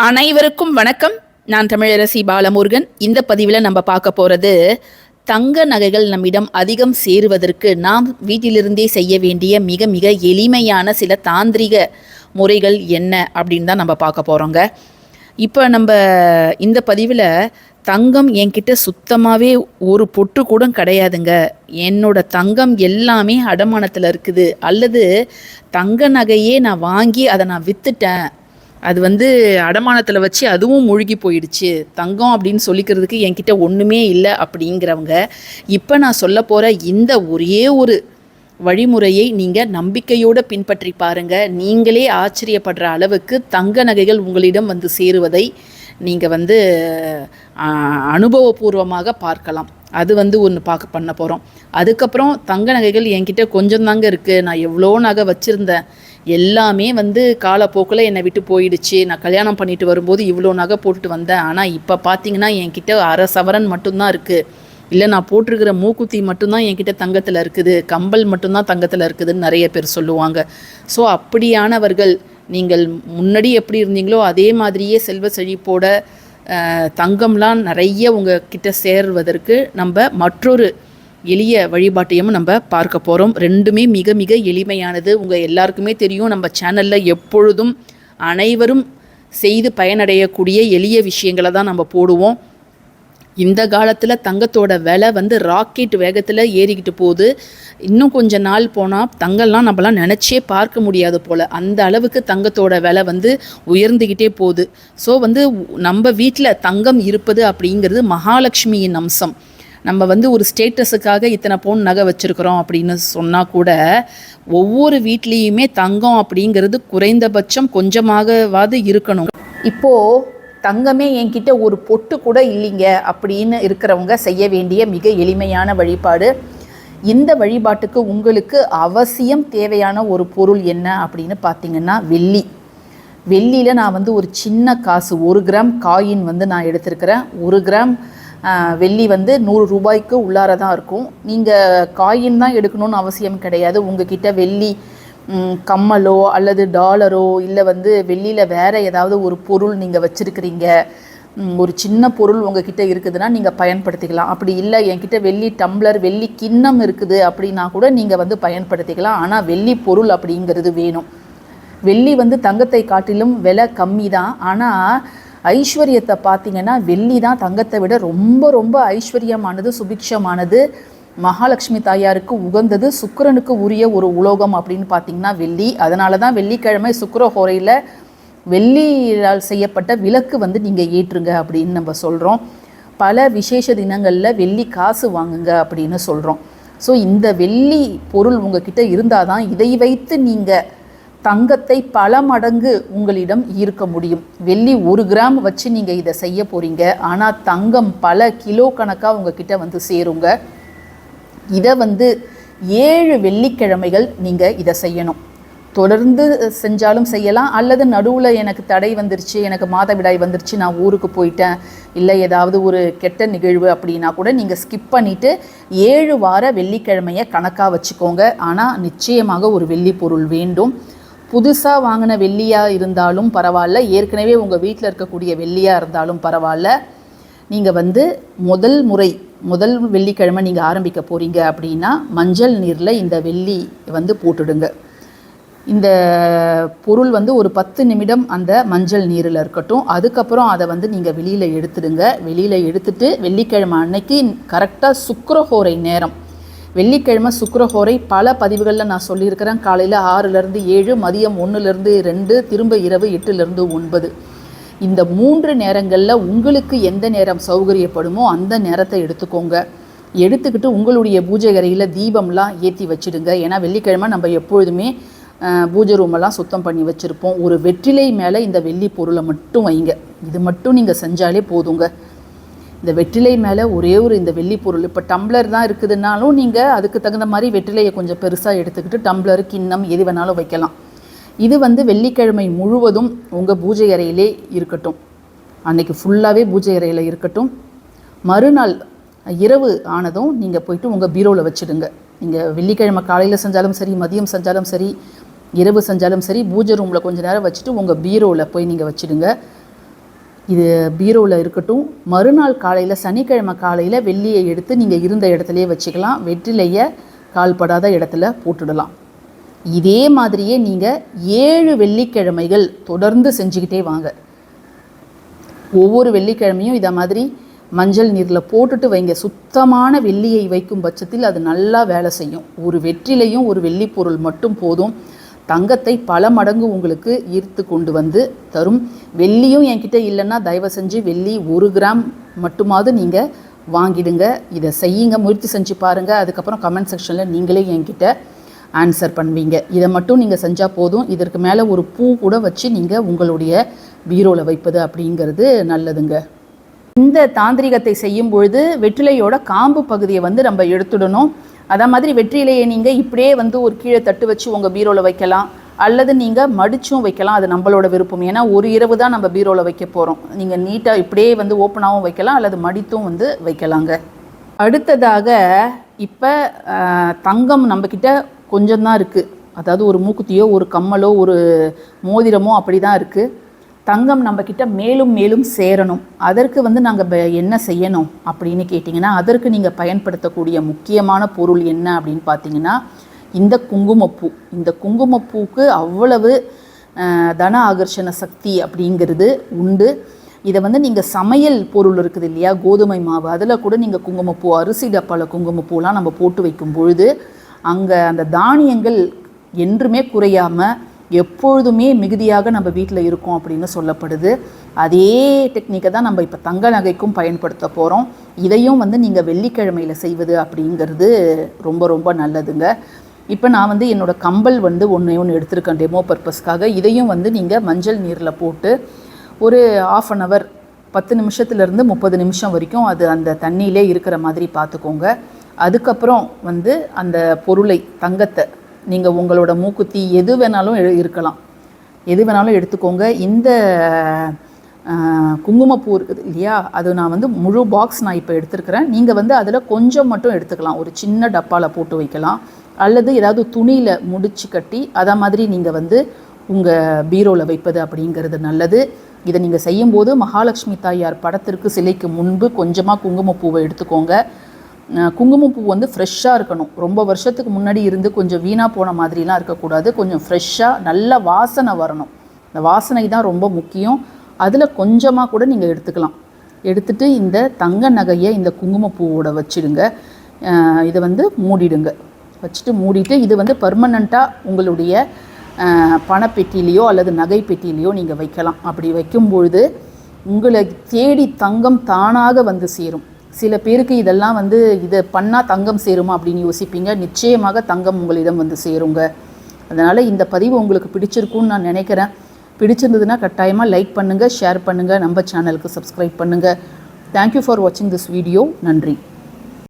அனைவருக்கும் வணக்கம். நான் தமிழரசி பாலமுருகன். இந்த பதிவில் நம்ம பார்க்க போகிறது தங்க நகைகள் நம்மிடம் அதிகம் சேருவதற்கு நாம் வீட்டிலிருந்தே செய்ய வேண்டிய மிக மிக எளிமையான சில தாந்திரிக முறைகள் என்ன அப்படின்னு தான் நம்ம பார்க்க போகிறோங்க இப்போ நம்ம இந்த பதிவில் தங்கம் என்கிட்ட சுத்தமாகவே ஒரு பொட்டு கூட கிடையாதுங்க. என்னோட தங்கம் எல்லாமே அடமானத்தில் இருக்குது. அல்லது தங்க நகையே நான் வாங்கி அதை நான் விற்றுட்டேன் அது வந்து அடமானத்தில் வச்சு அதுவும் மூழ்கி போயிடுச்சு. தங்கம் அப்படின்னு சொல்லிக்கிறதுக்கு என்கிட்ட ஒன்றுமே இல்லை அப்படிங்கிறவங்க இப்போ நான் சொல்ல போகிற இந்த ஒரே ஒரு வழிமுறையை நீங்கள் நம்பிக்கையோடு பின்பற்றி பாருங்கள் நீங்களே ஆச்சரியப்படுற அளவுக்கு தங்க நகைகள் உங்களிடம் வந்து சேருவதை நீங்கள் வந்து அனுபவபூர்வமாக பார்க்கலாம். அது வந்து ஒன்று பார்க்க பண்ண போகிறோம் அதுக்கப்புறம் தங்க நகைகள் என்கிட்ட கொஞ்சம் தாங்க இருக்குது நான் எவ்வளோ நகை வச்சுருந்தேன். எல்லாமே வந்து காலப்போக்கில் என்னை விட்டு போயிடுச்சு. நான் கல்யாணம் பண்ணிட்டு வரும்போது இவ்வளோ நகை போட்டுட்டு வந்தேன். ஆனால் இப்போ பார்த்தீங்கன்னா என்கிட்ட அரை சவரன் மட்டும்தான் இருக்குது இல்லை நான் போட்டிருக்கிற மூக்குத்தி மட்டும்தான் என்கிட்ட தங்கத்தில் இருக்குது. கம்பல் மட்டும்தான் தங்கத்தில் இருக்குதுன்னு நிறைய பேர் சொல்லுவாங்க. ஸோ அப்படியானவர்கள் நீங்கள் முன்னாடி எப்படி இருந்தீங்களோ அதே மாதிரியே செல்வ செழிப்போட தங்கம்லாம் நிறைய உங்கள் கிட்ட சேர்வதற்கு நம்ம மற்றொரு எளிய வழிபாட்டையும் நம்ம பார்க்க போகிறோம் ரெண்டுமே மிக மிக எளிமையானது. உங்கள் எல்லாருக்குமே தெரியும் நம்ம சேனலில் எப்பொழுதும் அனைவரும் செய்து பயனடையக்கூடிய எளிய விஷயங்களை தான் நம்ம போடுவோம். இந்த காலத்தில் தங்கத்தோட விலை வந்து ராக்கெட் வேகத்தில் ஏறிக்கிட்டு போகுது. இன்னும் கொஞ்ச நாள் போனால் தங்கம்லாம் நம்மலாம் நினச்சே பார்க்க முடியாது போல். அந்த அளவுக்கு தங்கத்தோட விலை வந்து உயர்ந்துக்கிட்டே போகுது. ஸோ வந்து நம்ம வீட்டில் தங்கம் இருப்பது அப்படிங்கிறது மகாலட்சுமியின் அம்சம். நம்ம வந்து ஒரு ஸ்டேட்டஸுக்காக இத்தனை பவுன் நகை வச்சுருக்குறோம் அப்படின்னு சொன்னால் கூட ஒவ்வொரு வீட்லேயுமே தங்கம் அப்படிங்கிறது குறைந்தபட்சம் கொஞ்சமாகவாது இருக்கணும். இப்போது தங்கமே என்கிட்ட ஒரு பொட்டு கூட இல்லைங்க அப்படின்னு இருக்கிறவங்க செய்ய வேண்டிய மிக எளிமையான வழிபாடு. இந்த வழிபாட்டுக்கு உங்களுக்கு அவசியம் தேவையான ஒரு பொருள் என்ன அப்படின்னு பார்த்தீங்கன்னா வெள்ளி. வெள்ளியில் நான் வந்து ஒரு சின்ன காசு ஒரு கிராம் காயின் வந்து நான் எடுத்திருக்கிறேன். ஒரு கிராம் வெள்ளி வந்து நூறு ரூபாய்க்கு உள்ளார தான் இருக்கும். நீங்கள் காயின் தான் எடுக்கணும்னு அவசியம் கிடையாது. உங்ககிட்ட வெள்ளி கம்மலோ அல்லது டாலரோ இல்லை வந்து வெள்ளியில் வேறு ஏதாவது ஒரு பொருள் நீங்கள் வச்சுருக்கிறீங்க ஒரு சின்ன பொருள் உங்ககிட்ட இருக்குதுன்னா நீங்கள் பயன்படுத்திக்கலாம். அப்படி இல்லை என்கிட்ட வெள்ளி டம்ளர் வெள்ளி கிண்ணம் இருக்குது அப்படின்னா கூட நீங்கள் வந்து பயன்படுத்திக்கலாம். ஆனால் வெள்ளி பொருள் அப்படிங்கிறது வேணும். வெள்ளி வந்து தங்கத்தை காட்டிலும் விலை கம்மி தான் ஆனால் ஐஸ்வர்யத்தை பார்த்தீங்கன்னா வெள்ளி தான் தங்கத்தை விட ரொம்ப ரொம்ப ஐஸ்வர்யமானது சுபிக்ஷமானது. மகாலட்சுமி தாயாருக்கு உகந்தது சுக்கரனுக்கு உரிய ஒரு உலோகம் அப்படின்னு பார்த்தீங்கன்னா வெள்ளி. அதனால தான் வெள்ளிக்கிழமை சுக்கர ஹோரையில் வெள்ளியால் செய்யப்பட்ட விளக்கு வந்து நீங்கள் ஏற்றுங்க அப்படின்னு நம்ம சொல்கிறோம் பல விசேஷ தினங்களில் வெள்ளி காசு வாங்குங்க அப்படின்னு சொல்கிறோம் ஸோ இந்த வெள்ளி பொருள் உங்ககிட்ட இருந்தால் தான் இதை வைத்து நீங்கள் தங்கத்தை பல மடங்கு உங்களிடம் ஈர்க்க முடியும். வெள்ளி ஒரு கிராம் வச்சு நீங்கள் இதை செய்ய போகிறீங்க ஆனால் தங்கம் பல கிலோ கணக்காக உங்ககிட்ட வந்து சேருங்க. இதை வந்து ஏழு வெள்ளிக்கிழமைகள் நீங்கள் இதை செய்யணும். தொடர்ந்து செஞ்சாலும் செய்யலாம். அல்லது நடுவில் எனக்கு தடை வந்துருச்சு எனக்கு மாதவிடாய் வந்துருச்சு நான் ஊருக்கு போயிட்டேன். இல்லை ஏதாவது ஒரு கெட்ட நிகழ்வு அப்படின்னா கூட நீங்கள் ஸ்கிப் பண்ணிவிட்டு ஏழு வார வெள்ளிக்கிழமையை கணக்காக வச்சுக்கோங்க. ஆனால் நிச்சயமாக ஒரு வெள்ளி பொருள் வேண்டும். புதுசாக வாங்கின வெள்ளியாக இருந்தாலும் பரவாயில்ல. ஏற்கனவே உங்கள் வீட்டில் இருக்கக்கூடிய வெள்ளியாக இருந்தாலும் பரவாயில்ல. நீங்கள் வந்து முதல் முறை முதல் வெள்ளிக்கிழமை நீங்கள் ஆரம்பிக்க போகிறீங்க அப்படின்னா மஞ்சள் நீரில் இந்த வெள்ளி வந்து போட்டுடுங்க. இந்த பொருள் வந்து ஒரு பத்து நிமிடம் அந்த மஞ்சள் நீரில் இருக்கட்டும். அதுக்கப்புறம் அதை வந்து நீங்கள் வெளியில் எடுத்துடுங்க. வெளியில் எடுத்துட்டு வெள்ளிக்கிழமை அன்னைக்கு கரெக்டாக சுக்கரஹோரை நேரம் வெள்ளிக்கிழமை சுக்கரஹோரை பல பதிவுகளில் நான் சொல்லியிருக்கிறேன். காலையில் ஆறுலேருந்து ஏழு மதியம் ஒன்றுலேருந்து ரெண்டு திரும்ப இரவு எட்டுலேருந்து ஒன்பது. இந்த மூன்று நேரங்களில் உங்களுக்கு எந்த நேரம் சௌகரியப்படுமோ அந்த நேரத்தை எடுத்துக்கோங்க. எடுத்துக்கிட்டு உங்களுடைய பூஜை அறையில் தீபம்லாம் ஏற்றி வச்சிடுங்க. ஏன்னா வெள்ளிக்கிழமை நம்ம எப்பொழுதுமே பூஜை ரூமெல்லாம் சுத்தம் பண்ணி வச்சுருப்போம். ஒரு வெற்றிலை மேலே இந்த வெள்ளி பொருளை மட்டும் வைங்க. இது மட்டும் நீங்கள் செஞ்சாலே போதுங்க. இந்த வெற்றிலை மேலே ஒரே ஒரு இந்த வெள்ளி பொருள். இப்போ டம்ளர் தான் இருக்குதுன்னாலும் நீங்கள் அதுக்கு தகுந்த மாதிரி வெற்றிலையை கொஞ்சம் பெருசாக எடுத்துக்கிட்டு டம்ளர் கிண்ணம் எது வேணாலும் வைக்கலாம். இது வந்து வெள்ளிக்கிழமை முழுவதும் உங்கள் பூஜை அறையிலே இருக்கட்டும். அன்னைக்கு ஃபுல்லாகவே பூஜை அறையில் இருக்கட்டும். மறுநாள் இரவு ஆனதும் நீங்கள் போயிட்டு உங்கள் பீரோவில் வச்சுடுங்க. நீங்கள் வெள்ளிக்கிழமை காலையில் செஞ்சாலும் சரி மதியம் செஞ்சாலும் சரி இரவு செஞ்சாலும் சரி பூஜை ரூமில் கொஞ்ச நேரம் வச்சுட்டு உங்கள் பீரோவில் போய் நீங்கள் வச்சுடுங்க. இது பீரோவில் இருக்கட்டும் மறுநாள் காலையில் சனிக்கிழமை காலையில் வெள்ளியை எடுத்து நீங்கள் இருந்த இடத்துலையே வச்சுக்கலாம். வெற்றிலையை கால்படாத இடத்துல போட்டுடலாம். இதே மாதிரியே நீங்கள் ஏழு வெள்ளிக்கிழமைகள் தொடர்ந்து செஞ்சுக்கிட்டே வாங்க. ஒவ்வொரு வெள்ளிக்கிழமையும் இதை மாதிரி மஞ்சள் நீரில் போட்டுட்டு வைங்க. சுத்தமான வெள்ளியை வைக்கும் பட்சத்தில் அது நல்லா வேலை செய்யும். ஒரு வெற்றிலையும் ஒரு வெள்ளி பொருள் மட்டும் போதும். தங்கத்தை பல மடங்கு உங்களுக்கு ஈர்த்து கொண்டு வந்து தரும். வெள்ளியும் என்கிட்ட இல்லைன்னா தயவு செஞ்சு வெள்ளி ஒரு கிராம் மட்டுமாவது நீங்கள் வாங்கிடுங்க. இதை செய்யுங்க முயற்சி செஞ்சு பாருங்கள் அதுக்கப்புறம் கமெண்ட் செக்ஷனில் நீங்களே என்கிட்ட ஆன்சர் பண்ணுவீங்க. இதை மட்டும் நீங்கள் செஞ்சால் போதும். இதற்கு மேலே ஒரு பூ கூட வச்சு நீங்கள் உங்களுடைய பீரோவில் வைப்பது அப்படிங்கிறது நல்லதுங்க. இந்த தாந்திரிகத்தை செய்யும் பொழுது வெற்றிலையோட காம்பு பகுதியை வந்து நம்ம எடுத்துடணும். அதே மாதிரி வெற்றிலையை நீங்கள் இப்படியே வந்து ஒரு கீழே தட்டு வச்சு உங்கள் பீரோவில் வைக்கலாம். அல்லது நீங்கள் மடிச்சும் வைக்கலாம். அது நம்மளோட விருப்பம். ஏன்னா ஒரு இரவு தான் நம்ம பீரோவில் வைக்க போகிறோம் நீங்கள் நீட்டாக இப்படியே வந்து ஓப்பனாகவும் வைக்கலாம். அல்லது மடித்தும் வந்து வைக்கலாங்க. அடுத்ததாக இப்போ தங்கம் நம்மக்கிட்ட கொஞ்சம் தான் இருக்குது அதாவது ஒரு மூக்குத்தியோ ஒரு கம்மலோ ஒரு மோதிரமோ அப்படி தான் இருக்குது தங்கம் நம்மக்கிட்ட மேலும் மேலும் சேரணும். அதற்கு வந்து நாங்கள் என்ன செய்யணும் அப்படின்னு கேட்டிங்கன்னா அதற்கு நீங்கள் பயன்படுத்தக்கூடிய முக்கியமான பொருள் என்ன அப்படின்னு பார்த்தீங்கன்னா இந்த குங்குமப்பூ. இந்த குங்குமப்பூக்கு அவ்வளவு தன ஆகர்ஷண சக்தி அப்படிங்கிறது உண்டு. இதை வந்து நீங்கள் சமையல் பொருள் இருக்குது இல்லையா கோதுமை மாவு அதில் கூட நீங்கள் குங்குமப்பூ அரிசி டப்பாவில் குங்குமப்பூலாம் நம்ம போட்டு வைக்கும் பொழுது அங்கே அந்த தானியங்கள் என்றுமே குறையாமல் எப்பொழுதுமே மிகுதியாக நம்ம வீட்டில் இருக்கோம் அப்படின்னு சொல்லப்படுது. அதே டெக்னிக்கை தான் நம்ம இப்போ தங்க நகைக்கும் பயன்படுத்த போகிறோம் இதையும் வந்து நீங்கள் வெள்ளிக்கிழமையில் செய்வது அப்படிங்கிறது ரொம்ப ரொம்ப நல்லதுங்க. இப்போ நான் வந்து என்னோடய கம்பல் வந்து ஒன்று ஒன்று எடுத்திருக்கேன் டெமோ பர்பஸ்க்காக இதையும் வந்து நீங்கள் மஞ்சள் நீரில் போட்டு ஒரு ஆஃப் அன் ஹவர் பத்து நிமிஷத்துலேருந்து முப்பது நிமிஷம் வரைக்கும் அது அந்த தண்ணியிலே இருக்கிற மாதிரி பார்த்துக்கோங்க. அதுக்கப்புறம் வந்து அந்த பொருளை தங்கத்தை நீங்கள் உங்களோட மூக்குத்தி எது வேணாலும் எ- இருக்கலாம். எது வேணாலும் எடுத்துக்கோங்க. இந்த குங்குமப்பூ இருக்குது இல்லையா? அது நான் வந்து முழு பாக்ஸ் நான் இப்போ எடுத்துருக்கிறேன். நீங்கள் வந்து அதில் கொஞ்சம் மட்டும் எடுத்துக்கலாம். ஒரு சின்ன டப்பாவில் போட்டு வைக்கலாம். அல்லது ஏதாவது துணியில் முடிச்சு கட்டி அதை மாதிரி நீங்கள் வந்து உங்கள் பீரோவில் வைப்பது அப்படிங்கிறது நல்லது. இதை நீங்கள் செய்யும்போது மகாலட்சுமி தாயார் படத்திற்கு சிலைக்கு முன்பு கொஞ்சமாக குங்குமப்பூவை எடுத்துக்கோங்க. குங்குமப்பூ வந்து ஃப்ரெஷ்ஷாக இருக்கணும். ரொம்ப வருஷத்துக்கு முன்னாடி இருந்து கொஞ்சம் வீணாக போன மாதிரிலாம் இருக்கக்கூடாது. கொஞ்சம் ஃப்ரெஷ்ஷாக நல்ல வாசனை வரணும். இந்த வாசனை தான் ரொம்ப முக்கியம். அதில் கொஞ்சமாக கூட நீங்கள் எடுத்துக்கலாம். எடுத்துட்டு இந்த தங்க நகையை இந்த குங்குமப்பூவோட வச்சிடுங்க. இதை வந்து மூடிடுங்க. வச்சுட்டு மூடிட்டு இது வந்து பர்மனண்ட்டாக உங்களுடைய பணப்பெட்டிலேயோ அல்லது நகை பெட்டிலேயோ நீங்கள் வைக்கலாம். அப்படி வைக்கும்பொழுது உங்களை தேடி தங்கம் தானாக வந்து சேரும். சில பேருக்கு இதெல்லாம் வந்து இதை பண்ணால் தங்கம் சேருமா அப்படின்னு யோசிப்பீங்க. நிச்சயமாக தங்கம் உங்களிடம் வந்து சேருங்க. அதனால் இந்த பதிவு உங்களுக்கு பிடிச்சிருக்கும்னு நான் நினைக்கிறேன். பிடிச்சிருந்ததுன்னா கட்டாயமாக லைக் பண்ணுங்கள் ஷேர் பண்ணுங்கள் நம்ம சேனலுக்கு சப்ஸ்கிரைப் பண்ணுங்கள் தேங்க்யூ ஃபார் வாட்சிங் திஸ் வீடியோ நன்றி.